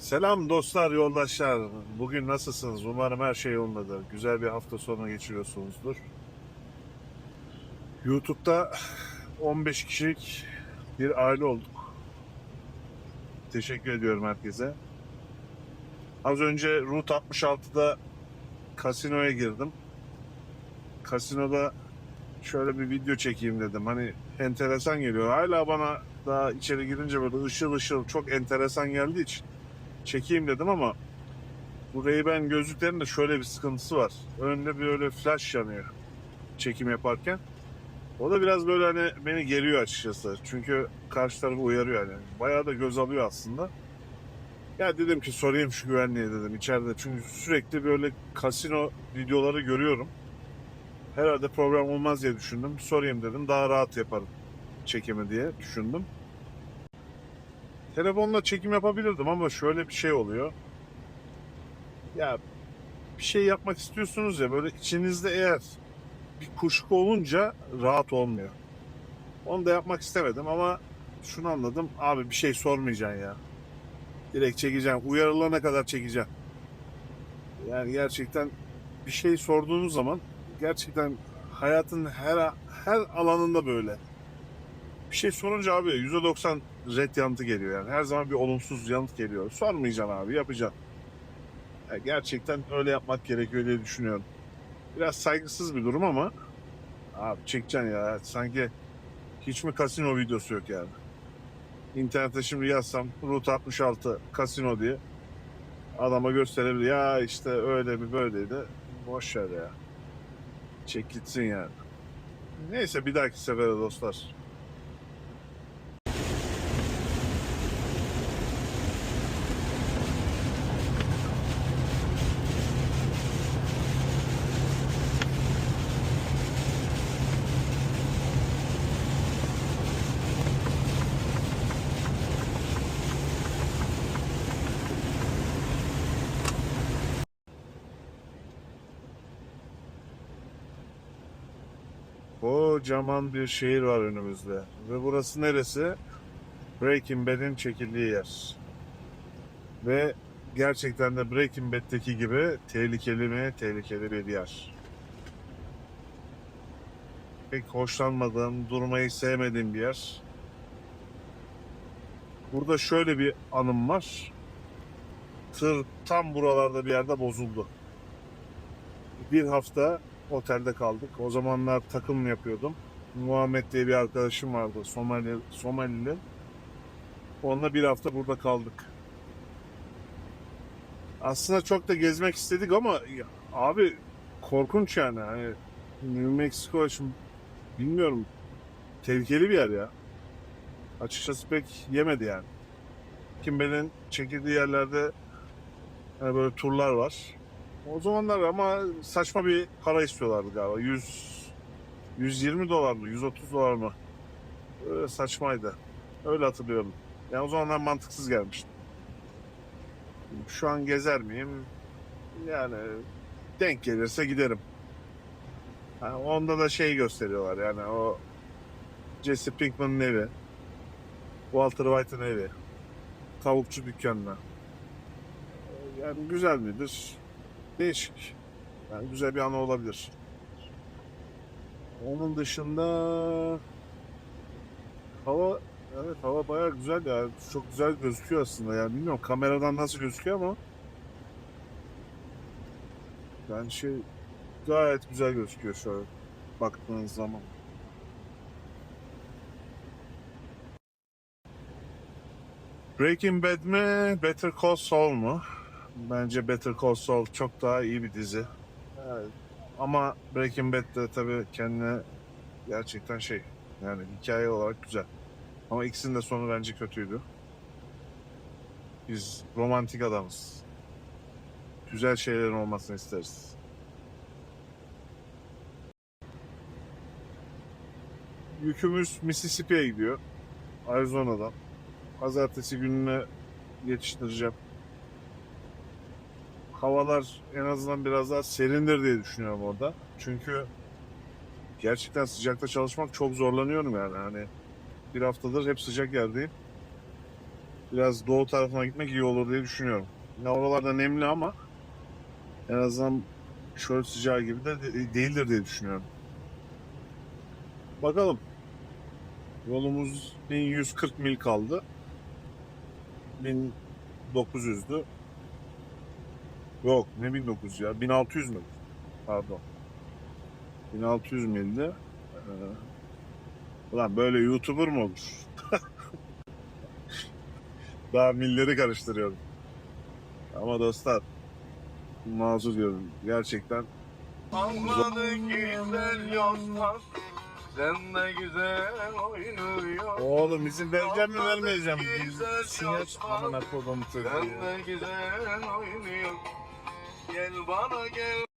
Selam dostlar, yoldaşlar. Bugün nasılsınız? Umarım her şey yolundadır. Güzel bir hafta sonu geçiriyorsunuzdur. YouTube'da 15 kişilik bir aile olduk. Teşekkür ediyorum herkese. Az önce Route 66'da kasinoya girdim. Kasinoda şöyle bir video çekeyim dedim. Hani enteresan geliyor. Hala bana daha içeri girince böyle ışıl ışıl çok enteresan geldiği için çekeyim dedim ama bu Ray-Ban gözlüklerin de şöyle bir sıkıntısı var. Önünde böyle flash yanıyor çekim yaparken. O da biraz böyle hani beni geriyor açıkçası. Çünkü karşı tarafı uyarıyor yani. Bayağı da göz alıyor aslında. Ya dedim ki sorayım şu güvenliğe dedim içeride. Çünkü sürekli böyle kasino videoları görüyorum. Herhalde program olmaz diye düşündüm. Sorayım dedim. Daha rahat yaparım çekimi diye düşündüm. Telefonla çekim yapabilirdim ama şöyle bir şey oluyor. Ya bir şey yapmak istiyorsunuz ya böyle içinizde eğer bir kuşku olunca rahat olmuyor. Onu da yapmak istemedim ama şunu anladım. Abi bir şey sormayacaksın ya. Direkt çekeceğim. Uyarılana kadar çekeceğim. Yani gerçekten bir şey sorduğunuz zaman gerçekten hayatın her her alanında böyle. Bir şey sorunca abi %90 red yanıtı geliyor yani. Her zaman bir olumsuz yanıt geliyor. Sormayacaksın abi yapacaksın. Ya gerçekten öyle yapmak gerekiyor diye düşünüyorum. Biraz saygısız bir durum ama abi çekeceksin ya. Sanki hiç mi kasino videosu yok yani. İnternete şimdi yazsam Route 66 kasino diye adama gösterebilir. Ya işte öyle mi böyleydi. Boş ver ya. Çek gitsin yani. Neyse bir dahaki sefere dostlar. Kocaman bir şehir var önümüzde. Ve burası neresi? Breaking Bad'in çekildiği yer. Ve gerçekten de Breaking Bad'deki gibi tehlikeli mi? Tehlikeli bir yer. Pek hoşlanmadığım, durmayı sevmediğim bir yer. Burada şöyle bir anım var. Tır tam buralarda bir yerde bozuldu. Bir hafta otelde kaldık. O zamanlar takım yapıyordum. Muhammed diye bir arkadaşım vardı. Somali, Somalili. Onunla bir hafta burada kaldık. Aslında çok da gezmek istedik ama ya, abi korkunç yani. Hani New Mexico şimdi bilmiyorum. Tehlikeli bir yer ya. Açıkçası pek yemedi yani. Kimbe'nin çekildiği yerlerde hani böyle turlar var. O zamanlar ama saçma bir para istiyorlardı galiba. 100 120 dolar mı? 130 dolar mı? Öyle saçmaydı. Öyle hatırlıyorum. Yani o zamanlar mantıksız gelmişti. Şu an gezer miyim? Yani denk gelirse giderim. Yani onda da şey gösteriyorlar yani o Jesse Pinkman'ın evi. Walter White'ın evi. Tavukçu dükkanına. Yani güzel midir? Değişik. Yani güzel bir anı olabilir. Onun dışında hava evet hava bayağı güzel ya. Çok güzel gözüküyor aslında. Yani bilmiyorum kameradan nasıl gözüküyor ama yani şey gayet güzel gözüküyor şöyle baktığınız zaman. Breaking Bad mi, Better Call Saul mu? Bence Better Call Saul çok daha iyi bir dizi. Evet. Ama Breaking Bad de tabii kendine gerçekten şey yani hikaye olarak güzel. Ama ikisinin de sonu bence kötüydü. Biz romantik adamız. Güzel şeylerin olmasını isteriz. Yükümüz Mississippi'ye gidiyor. Arizona'dan. Pazartesi gününe yetiştireceğim havalar en azından biraz daha serindir diye düşünüyorum orada. Çünkü gerçekten sıcakta çalışmak çok zorlanıyorum yani. Hani bir haftadır hep sıcak yerdeyim. biraz doğu tarafına gitmek iyi olur diye düşünüyorum. Ya oralarda nemli ama en azından şöyle sıcağı gibi de- değildir diye düşünüyorum. Bakalım. Yolumuz 1140 mil kaldı. 1900'dü. Yok ne 1900 ya 1600 mü? Pardon. 1600 mildi. Ee, ulan böyle YouTuber mı olur? Daha milleri karıştırıyorum. Ama dostlar mazur diyorum. Gerçekten Anladı güzel yostan Sen de güzel oynuyor Oğlum izin vereceğim mi vermeyeceğim mi? Sinyal amına kodum Sen de güzel oynuyor Gel bana gel